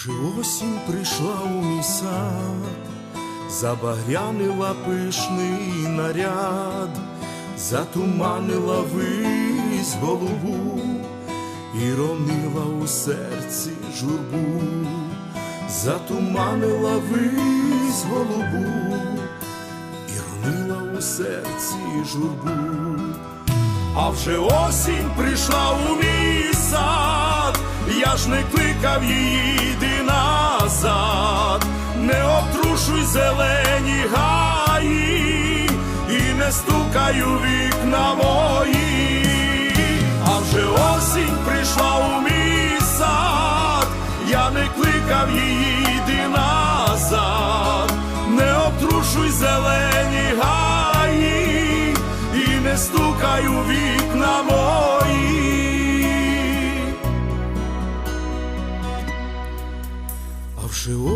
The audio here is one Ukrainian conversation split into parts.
вже осінь прийшла у мій сад, забагрянила пишний наряд, затуманила вись голубу і ронила у серці журбу, затуманила вись голубу і ронила у серці журбу. А вже осінь прийшла у мій не кликав її, йди назад, не обтрушуй зелені гаї, і не стукай у вікна мої, а вже осінь прийшла у мій сад, я не кликав її, йди назад, не обтрушуй зелені гаї, і не стукай у вікна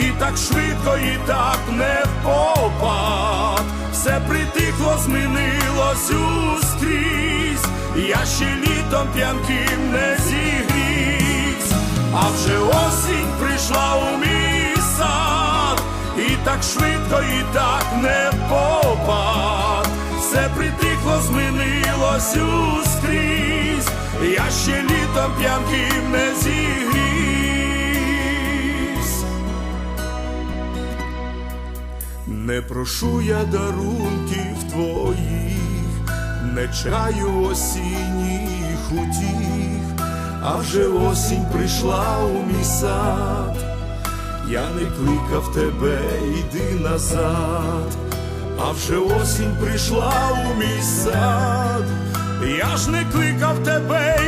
і так швидко, і так не впопад. Все притихло, змінилось ускрізь, я ще літом п'янким не зігрівсь, а вже осінь прийшла у мій сад, і так швидко, і так не впопад. Все притихло, змінилось ускрізь, я ще літом п'янким не зігрівсь. Не прошу я дарунків твоїх, не чаю осінніх утіх, а вже осінь прийшла у мій сад, я не кликав тебе, йди назад, а вже осінь прийшла у мій сад, я ж не кликав тебе,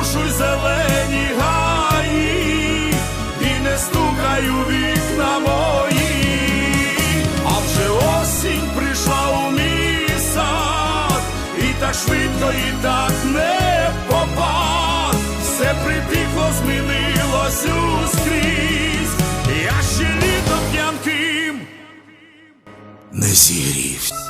не зелені гаї, і не стукай у вікна мої, а вже осінь прийшла у сад, і так швидко, і так не попад, все притихло, змінилось ускрізь, я ще літо п'янким не зігрівсь.